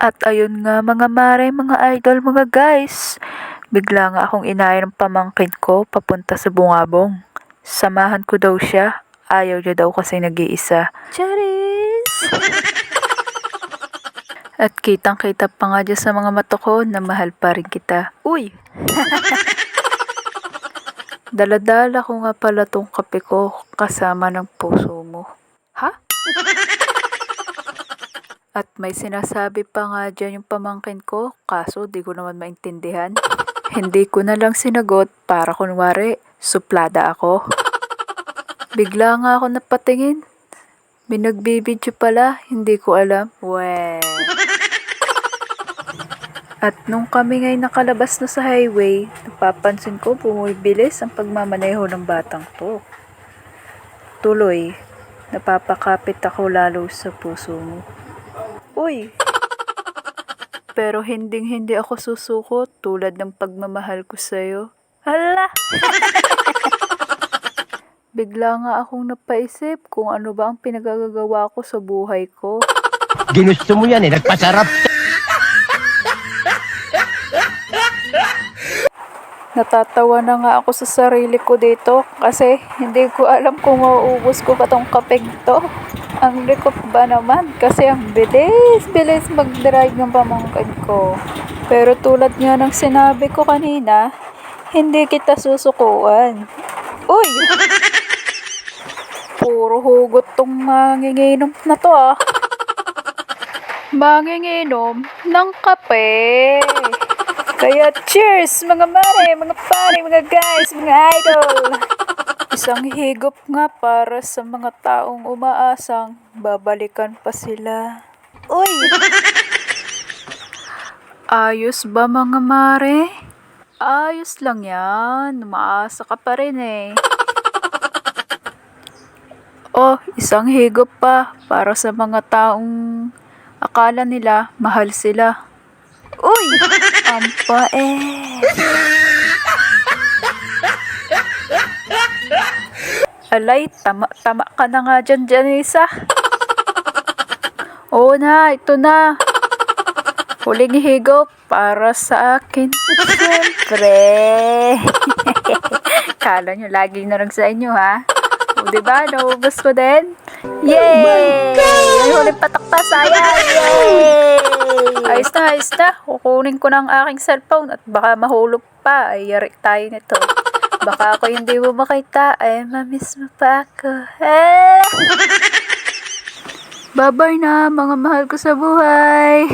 At ayun nga mga mare, mga idol, mga guys. Bigla nga akong inaya ng pamangkin ko papunta sa bungabong. Samahan ko daw siya. Ayaw niya daw kasi nag-iisa. Charis! At kitang-kita pa nga dyan sa mga mata ko na mahal pa rin kita. Uy! Daladala ko nga pala tong kape ko kasama ng puso mo. Ha? At may sinasabi pa nga dyan yung pamangkin ko, kaso di ko naman maintindihan. Hindi ko na lang sinagot para kunwari, suplada ako. Bigla nga ako napatingin. Binagbibidyo pala, hindi ko alam. We. At nung kami ngay nakalabas na sa highway, napapansin ko bumibilis ang pagmamaneho ng batang to. Tuloy, napapakapit ako lalo sa puso mo. Uy! Pero hinding hindi ako susuko tulad ng pagmamahal ko sa'yo. Hala! Bigla nga akong napaisip kung ano ba ang pinagagagawa ko sa buhay ko. Ginusto mo yan eh, nagpasarap. Natatawa na nga ako sa sarili ko dito kasi hindi ko alam kung mauubos ko pa tong kapeg to. Ang likot ba naman kasi ang bilis, bilis mag-drive ng pamangkin ko. Pero tulad nga ng sinabi ko kanina, hindi kita susukuan. Uy! Puro hugot tong manginginom na to ah. Manginginom ng kape. Kaya cheers mga mare, mga pare, mga guys, mga idol. Isang higop nga para sa mga taong umaasang babalikan pa sila. Uy! Ayos ba mga mare? Ayos lang yan. Umaasa ka pa rin eh. Oh, isang higop pa para sa mga taong akala nila mahal sila. Uy! Ang pait! Alay, tama-tama ka na nga dyan, Janisa. Oo na, ito na. Huling higop para sa akin. Siyempre. Kala nyo, lagi na lang sa inyo, ha? O, diba? Naubos ko din. Yay! May huling patak pa, sayang! Yay! Ayos na, ayos na. Kukunin ko ng aking cellphone at baka mahulog pa. Ay, yari tayo nito. Baka ako hindi mo makita. Ay, mamiss mo pa ako. Ah! Bye-bye na, mga mahal ko sa buhay.